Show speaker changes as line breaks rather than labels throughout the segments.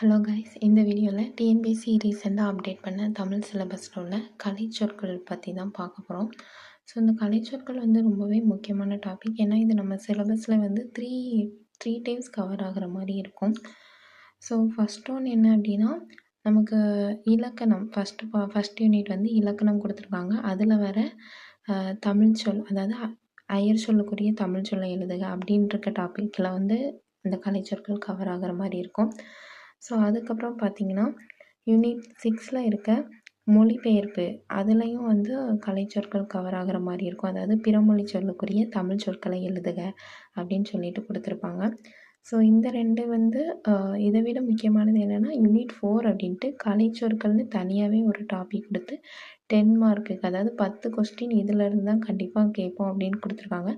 Hello guys இந்த வீடியோவில் TNPSC ரீசெண்டாக அப்டேட் பண்ண தமிழ் சிலபஸில் உள்ள கலைச்சொற்கள் பற்றி தான் பார்க்க போகிறோம் ஸோ இந்த கலைச்சொற்கள் வந்து ரொம்பவே முக்கியமான டாபிக் ஏன்னா இது நம்ம சிலபஸில் வந்து த்ரீ த்ரீ டைம்ஸ் கவர் ஆகிற மாதிரி இருக்கும். ஸோ ஃபஸ்ட் ஒன் என்ன அப்படின்னா நமக்கு இலக்கணம் ஃபஸ்ட்டு பா ஃபஸ்ட் யூனிட் வந்து இலக்கணம் கொடுத்துருக்காங்க. அதில் வர தமிழ் சொல் அதாவது அயர் சொல்லக்கூடிய தமிழ் சொல்லை எழுதுக அப்படின்ற டாப்பிக்கில் வந்து இந்த கலைச்சொற்கள் கவர் ஆகிற மாதிரி இருக்கும். ஸோ அதுக்கப்புறம் பார்த்திங்கன்னா யூனிட் சிக்ஸில் இருக்க மொழிபெயர்ப்பு அதுலேயும் வந்து கலைச்சொற்கள் கவர் ஆகிற மாதிரி இருக்கும். அதாவது பிறமொழி சொல்லக்கூடிய தமிழ் சொற்களை எழுதுக அப்படின்னு சொல்லிட்டு கொடுத்துருப்பாங்க. ஸோ இந்த ரெண்டு வந்து இதை விட முக்கியமானது என்னென்னா யூனிட் ஃபோர் அப்படின்ட்டு கலைச்சொற்கள்னு தனியாகவே ஒரு டாபிக் கொடுத்து டென் மார்க்குக்கு அதாவது பத்து கொஸ்டின் இதில் தான் கண்டிப்பாக கேட்போம் அப்படின்னு கொடுத்துருக்காங்க.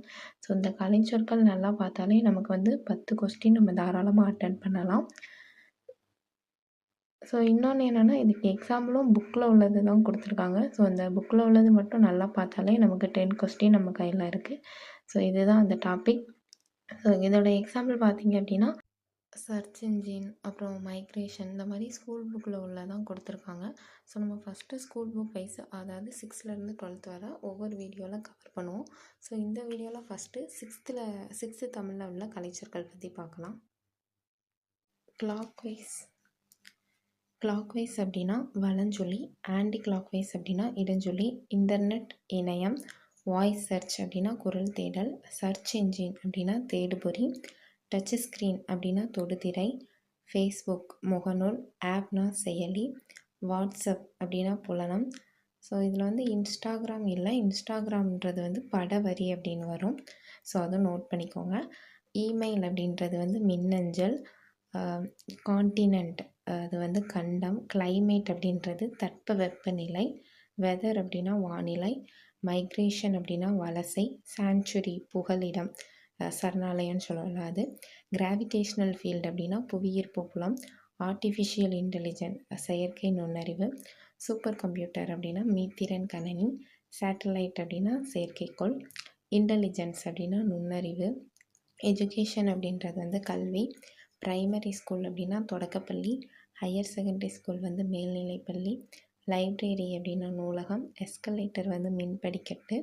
ஸோ இந்த கலைச்சொற்கள் நல்லா பார்த்தாலே நமக்கு வந்து பத்து கொஸ்டின் நம்ம தாராளமாக அட்டன் பண்ணலாம். ஸோ இன்னொன்று என்னென்னா இதுக்கு எக்ஸாம்பிளும் புக்கில் உள்ளது தான் கொடுத்துருக்காங்க. ஸோ அந்த புக்கில் உள்ளது மட்டும் நல்லா பார்த்தாலே நமக்கு டென் கொஸ்டின் நம்ம கையில் இருக்குது ஸோ இதுதான் அந்த டாபிக் ஸோ இதோட எக்ஸாம்பிள் பார்த்தீங்க அப்படின்னா சர்ச் இன்ஜின் அப்புறம் மைக்ரேஷன் இந்த மாதிரி ஸ்கூல் புக்கில் உள்ளதான் கொடுத்துருக்காங்க. ஸோ நம்ம ஃபஸ்ட்டு ஸ்கூல் புக் வைஸ் அதாவது சிக்ஸ்த்லேருந்து டுவெல்த் வர ஒவ்வொரு வீடியோவில் கவர் பண்ணுவோம். ஸோ இந்த வீடியோவில் ஃபஸ்ட்டு சிக்ஸ்த்தில் சிக்ஸ்த்து தமிழில் உள்ள கலைச்சொற்கள் பற்றி பார்க்கலாம். கிளாக் வைஸ் கிளாக்வைஸ் அப்படின்னா வலஞ்சொலி ஆன்டி கிளாக்வைஸ் அப்படின்னா இடஞ்சொலி இன்டர்நெட் இணையம் வாய்ஸ் சர்ச் அப்படின்னா குரல் தேடல் சர்ச் இன்ஜின் அப்படின்னா தேடுபொறி டச் ஸ்க்ரீன் அப்படின்னா தொடுதிரை ஃபேஸ்புக் முகநூல் ஆப்னா செயலி வாட்ஸ்அப் அப்படின்னா புலனம். ஸோ இதில் வந்து இன்ஸ்டாகிராம் இல்லை இன்ஸ்டாகிராம்ன்றது வந்து படவரி அப்படின்னு வரும். ஸோ அதுவும் நோட் பண்ணிக்கோங்க. இமெயில் அப்படின்றது வந்து மின்னஞ்சல் காண்டினென்ட் அது வந்து கண்டம் கிளைமேட் அப்படின்றது தட்ப வெப்பநிலை வெதர் அப்படின்னா வானிலை மைக்ரேஷன் அப்படின்னா வலசை சாங்சுரி புகலிடம் சரணாலயம்னு சொல்லலாம் அது. கிராவிடேஷ்னல் ஃபீல்டு அப்படின்னா புவியீர்ப்பு புலம் ஆர்டிஃபிஷியல் இன்டெலிஜென்ட் செயற்கை நுண்ணறிவு சூப்பர் கம்ப்யூட்டர் அப்படின்னா மீத்திறன் கணனி சேட்டலைட் அப்படின்னா செயற்கைக்கோள் இன்டெலிஜென்ஸ் அப்படின்னா நுண்ணறிவு எஜுகேஷன் அப்படின்றது வந்து கல்வி ப்ரைமரி ஸ்கூல் அப்படின்னா தொடக்கப்பள்ளி ஹையர் செகண்டரி ஸ்கூல் வந்து மேல்நிலைப்பள்ளி லைப்ரரி அப்படின்னா நூலகம் எஸ்கலேட்டர் வந்து மின் படிக்கட்டு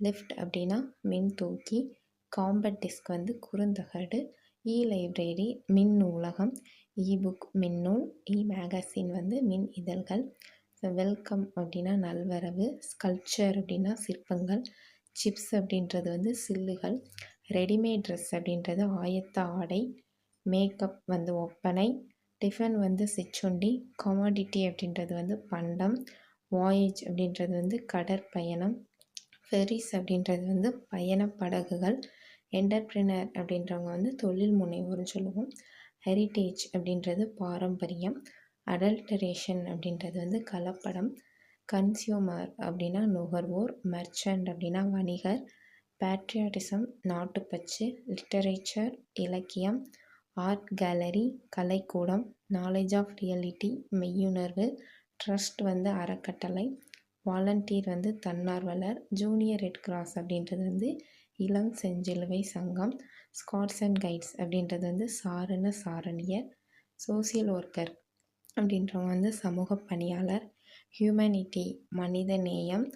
லிஃப்ட் அப்படின்னா மின் தூக்கி காம்பட் டிஸ்க் வந்து குறுந்தகடு இ லைப்ரரி மின் நூலகம் இ புக் மின்னூல் இ மேகசின் வந்து மின் இதழ்கள் வெல்கம் அப்படின்னா நல்வரவு ஸ்கல்ச்சர் அப்படின்னா சிற்பங்கள் சிப்ஸ் அப்படின்றது வந்து சில்லுகள் ரெடிமேட் ட்ரெஸ் அப்படின்றது ஆயத்த ஆடை மேக்கப் வந்து ஒப்பனை டிஃபன் வந்து சிச்சுண்டி கமாடிட்டி அப்படின்றது வந்து பண்டம் வாயேஜ் அப்படின்றது வந்து கடற்பயணம் ஃபெரிஸ் அப்படின்றது வந்து பயண படகுகள் என்டர்பிரினர் அப்படின்றவங்க வந்து தொழில் முனைவோர்னு சொல்லுவோம். ஹெரிட்டேஜ் அப்படின்றது பாரம்பரியம் அடல்டரேஷன் அப்படின்றது வந்து கலப்படம் கன்சியூமர் அப்படின்னா நுகர்வோர் மர்ச்சன்ட் அப்படின்னா வணிகர் பேட்ரியாட்டிசம் நாட்டுப்பச்சு லிட்டரேச்சர் இலக்கியம் ஆர்ட் கேலரி கலைக்கூடம் நாலேஜ் ஆஃப் ரியாலிட்டி மெய்யுணர்வு ட்ரஸ்ட் வந்து அறக்கட்டளை வாலண்டியர் வந்து தன்னார்வலர் ஜூனியர் ரெட் கிராஸ் அப்படின்றது வந்து இளம் செஞ்சிலுவை சங்கம் ஸ்காட்ஸ் அண்ட் கைட்ஸ் அப்படின்றது வந்து சாரண சாரணியர் சோசியல் ஒர்க்கர் அப்படின்றவங்க வந்து சமூக பணியாளர் ஹியூமனிட்டி மனித நேயம்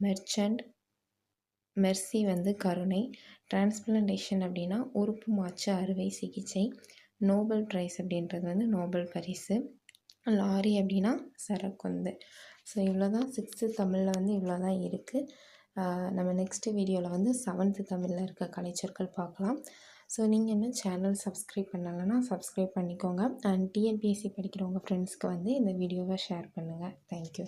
மெர்ச்சன்ட் மெர்சி வந்து கருணை. டிரான்ஸ்பிளண்டேஷன் அப்படின்னா உறுப்பு மாற்று அறுவை சிகிச்சை. நோபல் ப்ரைஸ் அப்படின்றது வந்து நோபல் பரிசு. லாரி அப்படின்னா சரக்குந்து. ஸோ இவ்வளோ தான் சிக்ஸ்த்து தமிழில் வந்து இவ்வளோ தான் இருக்குது நம்ம நெக்ஸ்ட்டு வீடியோவில் வந்து செவன்த்து தமிழில் இருக்க கலைச்சொற்கள் பார்க்கலாம். ஸோ நீங்கள் இன்னும் சேனல் சப்ஸ்கிரைப் பண்ணலைன்னா சப்ஸ்கிரைப் பண்ணிக்கோங்க. அண்ட் டிஎன்பிஎஸ்சி படிக்கிறவங்க ஃப்ரெண்ட்ஸ்க்கு வந்து இந்த வீடியோவை ஷேர் பண்ணுங்கள் தேங்க்யூ